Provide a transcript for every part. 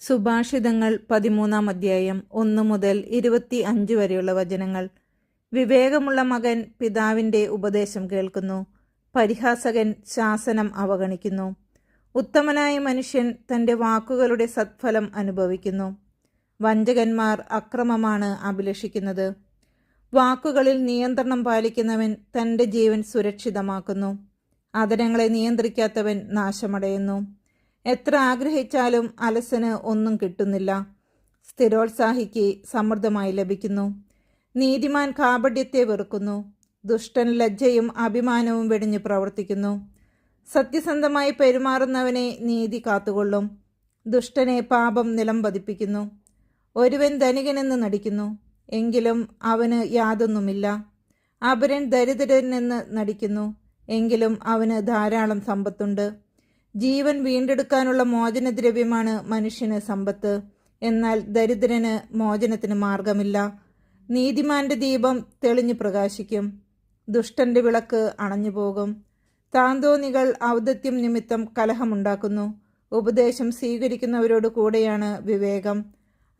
സുഭാഷിതങ്ങൾ പതിമൂന്നാം അധ്യായം ഒന്ന് മുതൽ ഇരുപത്തി അഞ്ച് വരെയുള്ള വചനങ്ങൾ. വിവേകമുള്ള മകൻ പിതാവിന്റെ ഉപദേശം കേൾക്കുന്നു. പരിഹാസകൻ ശാസനം അവഗണിക്കുന്നു. ഉത്തമനായ മനുഷ്യൻ തന്റെ വാക്കുകളുടെ സത്ഫലം അനുഭവിക്കുന്നു. വഞ്ചകന്മാർ അക്രമമാണ് അഭിലഷിക്കുന്നത്. വാക്കുകളിൽ നിയന്ത്രണം പാലിക്കുന്നവൻ തന്റെ ജീവൻ സുരക്ഷിതമാക്കുന്നു. അതരങ്ങളെ നിയന്ത്രിക്കാത്തവൻ നാശമടയുന്നു. എത്ര ആഗ്രഹിച്ചാലും അലസന് ഒന്നും കിട്ടുന്നില്ല. സ്ഥിരോത്സാഹിക്ക് സമൃദ്ധമായി ലഭിക്കുന്നു. നീതിമാൻ കാപഢ്യത്തെ വെറുക്കുന്നു. ദുഷ്ടൻ ലജ്ജയും അഭിമാനവും വെടിഞ്ഞു പ്രവർത്തിക്കുന്നു. സത്യസന്ധമായി പെരുമാറുന്നവനെ നീതി കാത്തുകൊള്ളും. ദുഷ്ടനെ പാപം നിലം പതിപ്പിക്കുന്നു. ഒരുവൻ ധനികനെന്ന് നടിക്കുന്നു. എങ്കിലും അവന് യാതൊന്നുമില്ല. അപരൻ ദരിദ്രനെന്ന് നടിക്കുന്നു. എങ്കിലും അവന് ധാരാളം സമ്പത്തുണ്ട്. ജീവൻ വീണ്ടെടുക്കാനുള്ള മോചനദ്രവ്യമാണ് മനുഷ്യന് സമ്പത്ത്. എന്നാൽ ദരിദ്രന് മോചനത്തിന് മാർഗമില്ല. നീതിമാന്റെ ദീപം തെളിഞ്ഞു പ്രകാശിക്കും. ദുഷ്ടന്റെ വിളക്ക് അണഞ്ഞു പോകും താന്തോന്നികൾ ഔദത്യം നിമിത്തം കലഹമുണ്ടാക്കുന്നു. ഉപദേശം സ്വീകരിക്കുന്നവരോട് കൂടെയാണ് വിവേകം.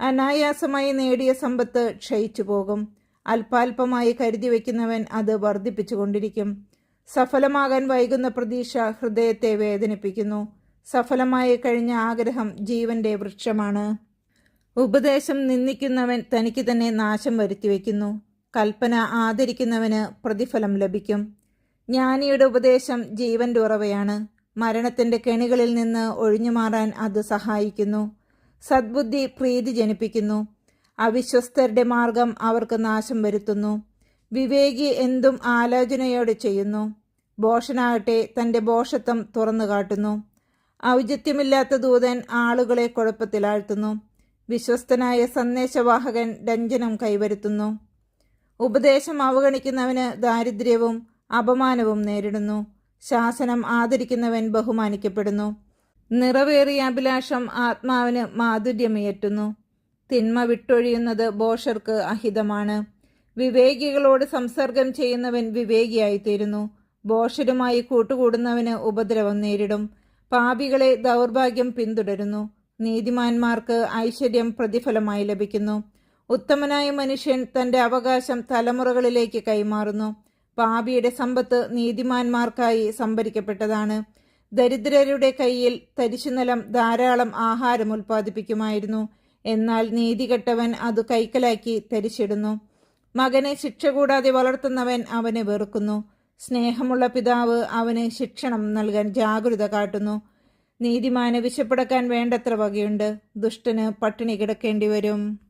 അനായാസമായി നേടിയ സമ്പത്ത് ക്ഷയിച്ചു പോകും അല്പാൽപമായി കരുതി വയ്ക്കുന്നവൻ അത് വർദ്ധിപ്പിച്ചുകൊണ്ടിരിക്കും. സഫലമാകാൻ വൈകുന്ന പ്രതീക്ഷ ഹൃദയത്തെ വേദനിപ്പിക്കുന്നു. സഫലമായി കഴിഞ്ഞ ആഗ്രഹം ജീവന്റെ വൃക്ഷമാണ്. ഉപദേശം നിന്ദിക്കുന്നവൻ തനിക്ക് തന്നെ നാശം വരുത്തിവെക്കുന്നു കൽപ്പന ആദരിക്കുന്നവന് പ്രതിഫലം ലഭിക്കും. ജ്ഞാനിയുടെ ഉപദേശം ജീവന്റെ ഉറവയാണ്. മരണത്തിന്റെ കെണികളിൽ നിന്ന് ഒഴിഞ്ഞുമാറാൻ അത് സഹായിക്കുന്നു. സദ്ബുദ്ധി പ്രീതി ജനിപ്പിക്കുന്നു. അവിശ്വസ്തരുടെ മാർഗം അവർക്ക് നാശം വരുത്തുന്നു. വിവേകി എന്തും ആലോചനയോടെ ചെയ്യുന്നു. ബോഷനാകട്ടെ തന്റെ ബോഷത്വം തുറന്നു കാട്ടുന്നു. ഔചിത്യമില്ലാത്ത ദൂതൻ ആളുകളെ കുഴപ്പത്തിലാഴ്ത്തുന്നു വിശ്വസ്തനായ സന്ദേശവാഹകൻ രഞ്ജനം കൈവരുത്തുന്നു. ഉപദേശം അവഗണിക്കുന്നവന് ദാരിദ്ര്യവും അപമാനവും നേരിടുന്നു. ശാസനം ആദരിക്കുന്നവൻ ബഹുമാനിക്കപ്പെടുന്നു. നിറവേറിയ അഭിലാഷം ആത്മാവിന് മാധുര്യമേറ്റുന്നു. തിന്മ വിട്ടൊഴിയുന്നത് ബോഷർക്ക് അഹിതമാണ്. വിവേകികളോട് സംസർഗം ചെയ്യുന്നവൻ വിവേകിയായിത്തീരുന്നു. ബോഷരുമായി കൂട്ടുകൂടുന്നവന് ഉപദ്രവം നേരിടും. പാപികളെ ദൗർഭാഗ്യം പിന്തുടരുന്നു. നീതിമാന്മാർക്ക് ഐശ്വര്യം പ്രതിഫലമായി ലഭിക്കുന്നു. ഉത്തമനായ മനുഷ്യൻ തന്റെ അവകാശം തലമുറകളിലേക്ക് കൈമാറുന്നു. പാപിയുടെ സമ്പത്ത് നീതിമാന്മാർക്കായി സംഭരിക്കപ്പെട്ടതാണ്. ദരിദ്രരുടെ കയ്യിൽ തരിശുനിലം ധാരാളം ആഹാരം ഉൽപ്പാദിപ്പിക്കുമായിരുന്നു. എന്നാൽ നീതികെട്ടവൻ അത് കൈക്കലാക്കി തരിച്ചിടുന്നു മകനെ ശിക്ഷ കൂടാതെ വളർത്തുന്നവൻ അവനെ വെറുക്കുന്നു. സ്നേഹമുള്ള പിതാവ് അവന് ശിക്ഷണം നൽകാൻ ജാഗ്രത കാട്ടുന്നു. നീതിമാന് വിശപ്പടക്കാൻ വേണ്ടത്ര വകയുണ്ട്. ദുഷ്ടന് പട്ടിണി കിടക്കേണ്ടി വരും.